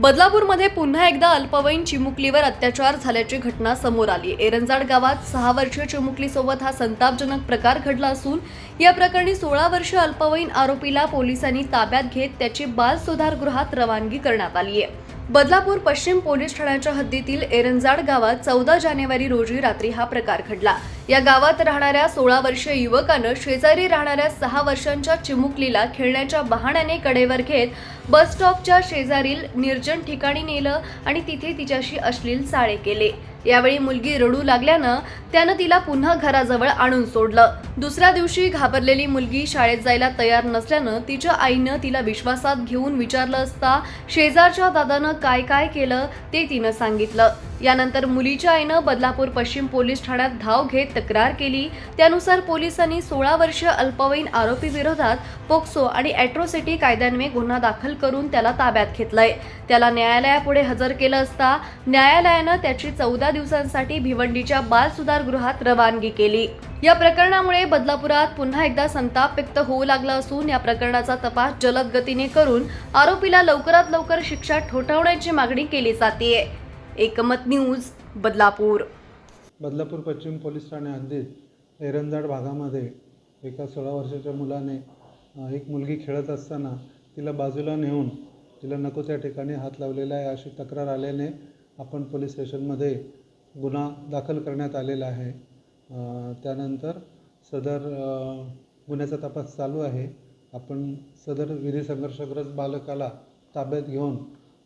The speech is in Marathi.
बदलापूरमध्ये पुन्हा एकदा अल्पवयीन चिमुकलीवर अत्याचार झाल्याची घटना समोर आली. एरंजाड गावात सहा वर्षीय चिमुकलीसोबत हा संतापजनक प्रकार घडला असून या प्रकरणी सोळा वर्ष अल्पवयीन आरोपीला पोलिसांनी ताब्यात घेत त्याची बाल सुधारगृहात रवानगी करण्यात आली आहे. बदलापूर पश्चिम पोलीस ठाण्याच्या हद्दीतील एरंजाड गावात चौदा जानेवारी रोजी रात्री हा प्रकार घडला. या गावात राहणाऱ्या सोळा वर्षीय युवकानं शेजारी राहणाऱ्या सहा वर्षांच्या चिमुकलीला खेळण्याच्या बहाण्याने कडेवर घेत बस स्टॉपच्या शेजारील निर्जन ठिकाणी नेलं आणि तिथे तिच्याशी अश्लील चाळे केले. यावेळी मुलगी रडू लागल्यानं त्यानं तिला पुन्हा घराजवळ आणून सोडलं. दुसऱ्या दिवशी घाबरलेली मुलगी शाळेत जायला तयार नसल्यानं तिच्या आईनं तिला विश्वासात घेऊन विचारलं असता शेजारच्या दादानं काय काय केलं? ते तिनं सांगितलं. यानंतर मुलीच्या आईनं बदलापूर पश्चिम पोलीस ठाण्यात धाव घेत तक्रार केली. त्यानुसार पोलिसांनी सोळा वर्ष अल्पवयीन आरोपी विरोधात पोक्सो आणि अॅट्रोसिटी कायद्यान्वये गुन्हा दाखल करून त्याला ताब्यात घेतलंय. त्याला न्यायालयापुढे हजर केलं असता न्यायालयानं त्याची चौदा दिवसांसाठी भिवंडीच्या बाल सुधारगृहात रवानगी केली. या प्रकरणामुळे बदलापुरात पुन्हा एकदा संताप व्यक्त होऊ लागला असून या प्रकरणाचा तपास जलद गतीने करून आरोपीला लवकरात लवकर शिक्षा ठोठावण्याची मागणी केली जाते एकमत न्यूज बदलापूर. बदलापूर पश्चिम पोलीस ठाणे हद्दीत एरंजाड भागामध्ये एका सोळा वर्षाच्या मुलाने एक मुलगी खेळत असताना तिला बाजूला नेऊन तिला नको त्या ठिकाणी हात लावलेला आहे अशी तक्रार आल्याने आपण पोलीस स्टेशनमध्ये गुन्हा दाखल करण्यात आलेला आहे. त्यानंतर सदर गुन्ह्याचा तपास चालू आहे. आपण सदर विधी संघर्षग्रस्त बालकाला ताब्यात घेऊन